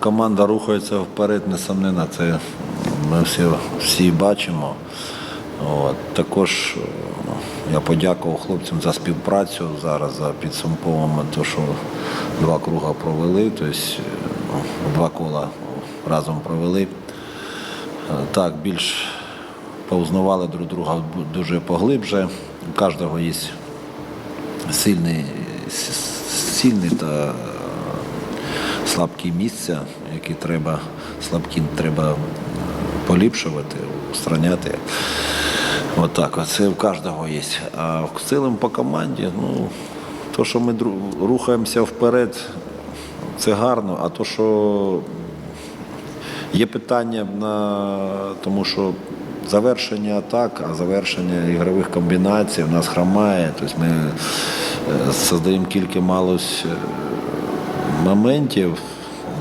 команда рухається вперед, несомненно, це ми всі, всі бачимо. От. Також е, я подякував хлопцям за співпрацю зараз за підсумковими, то що два круга провели, тобто е, два кола разом провели. Так, більш поузнавали друг друга дуже поглибше. У кожного є сильний, сильний та слабкі місця, які треба, слабкі треба поліпшувати, устраняти. Отак, от це в кожного є. А в цілому по команді, ну, то, що ми рухаємося вперед, це гарно, а то, що Є питання на тому, що завершення атак, а завершення ігрових комбінацій у нас хромає. Тобто ми е, создаємо кілька малось е, моментів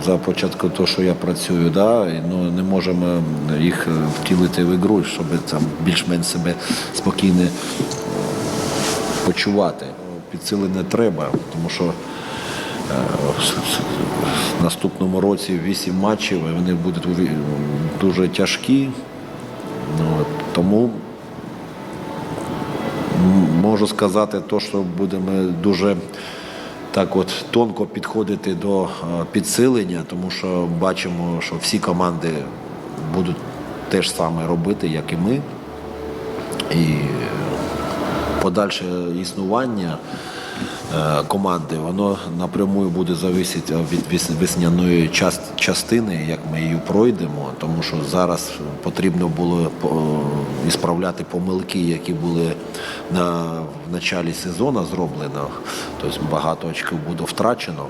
за початку того, що я працюю, да, ну, не можемо їх е, втілити в ігру, щоб там більш-менш себе спокійно е, почувати. Підсили не треба, тому що в наступному році 8 матчів, і вони будуть дуже тяжкі. Ну, тому можу сказати, то, що будемо дуже так от тонко підходити до е, підсилення, тому що бачимо, що всі команди будуть те ж саме робити, як і ми. І подальше існування команди, воно напряму буде зависіти від весняної частини, як ми її пройдемо, тому що зараз потрібно було по- ісправляти помилки, які були на в началі сезону зроблено. Тобто багато очків буде втрачено.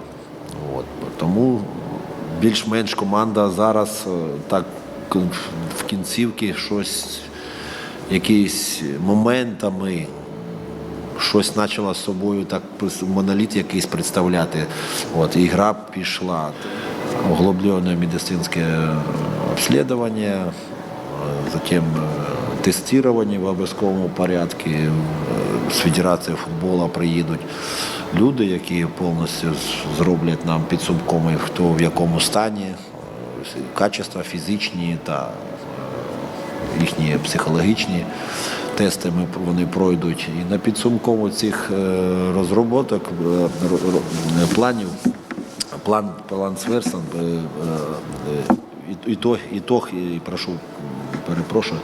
От. Тому більш-менш команда зараз е, так в кінцівці щось, якісь моментами щось почала з собою так прис- моноліт якийсь представляти. От, і гра пішла. Углубленное медицинское обследование, э, затем э, тестирование в обов'язковому порядку. Э, З Федерації футболу приїдуть люди, які повністю з- зроблять нам підсумковий, хто в якому стані, е, качества фізичні та їхні психологічні тести ми, вони пройдуть. І на підсумкову цих е, розробок, е, ро- планів, план, план Сверсон, е, е, і- ітог, ітог, і прошу, перепрошую,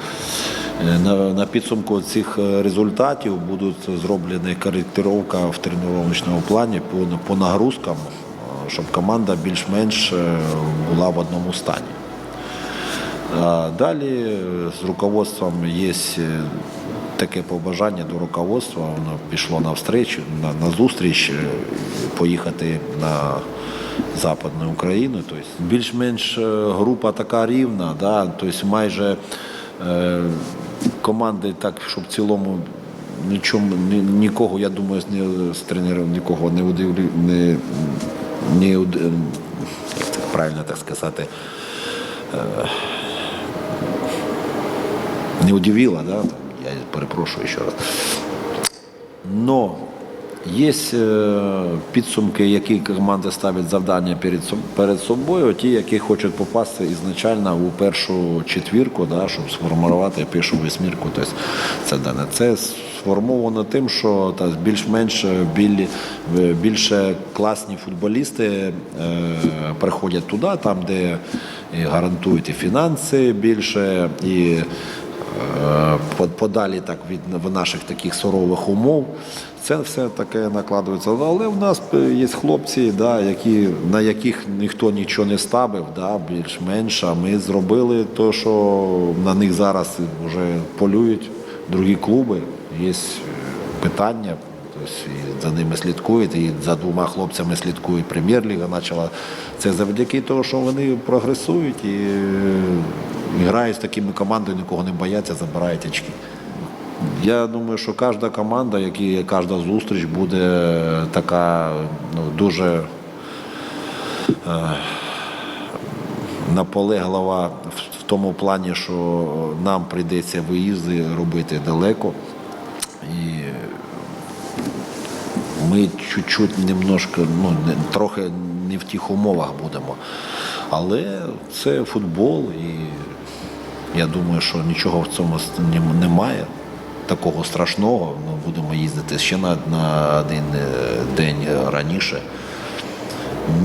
е, на, на підсумку цих е, результатів будуть зроблені коректировка в тренувальному плані по, по нагрузкам, е, щоб команда більш-менш е, була в одному стані. Далі е, з руководством є е, таке побажання до руководства, воно пішло на на, на зустріч е, поїхати на Западну Україну. Тобто більш-менш е, група така рівна, да? тобто майже е, команди так, щоб в цілому нічому, ні- нікого, я думаю, з, тренером нікого не удивлю, не, не, е, це правильно так сказати, не удивило, да, я перепрошую ще раз. Но є е, підсумки, які команди ставлять завдання перед, собою, ті, які хочуть попасти ізначально у першу четвірку, да, щоб сформувати першу восьмірку. Тобто це дане. Це сформовано тим, що більш-менш білі, більше класні футболісти е, приходять туди, там, де і гарантують і фінанси більше, і Е, подалі так від наших таких сурових умов. Це все таке накладується. Але в нас е, є хлопці, да, які, на яких ніхто нічого не ставив, да, більш-менш. А ми зробили те, що на них зараз вже полюють другі клуби. Є е, питання. Тобто і за ними слідкують, і за двома хлопцями слідкує прем'єр-ліга. Почала це завдяки тому, що вони прогресують і грають з такими командами, нікого не бояться, забирають очки. Я думаю, що кожна команда, як і кожна зустріч буде така ну, дуже е, наполеглива в- тому плані, що нам прийдеться виїзди робити далеко. І ми чуть-чуть немножко, ну, трохи не в тих умовах будемо. Але це футбол, і я думаю, що нічого в цьому немає. Такого страшного. Ми будемо їздити ще на, один е, день раніше.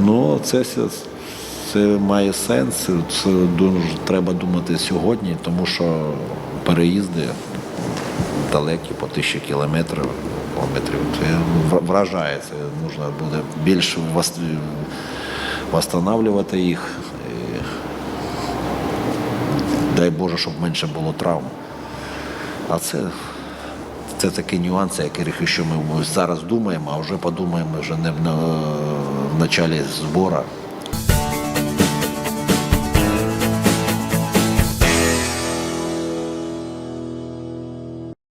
Ну, це, це має сенс. Це дуже треба думати сьогодні, тому що переїзди далекі по тисячі кілометрів. кілометрів. Це нужно буде більш вос- восстанавливати їх. Дай Боже, щоб менше було травм. А це, це такі нюанси, яких що ми зараз думаємо, а вже подумаємо вже не в, на, в началі збору,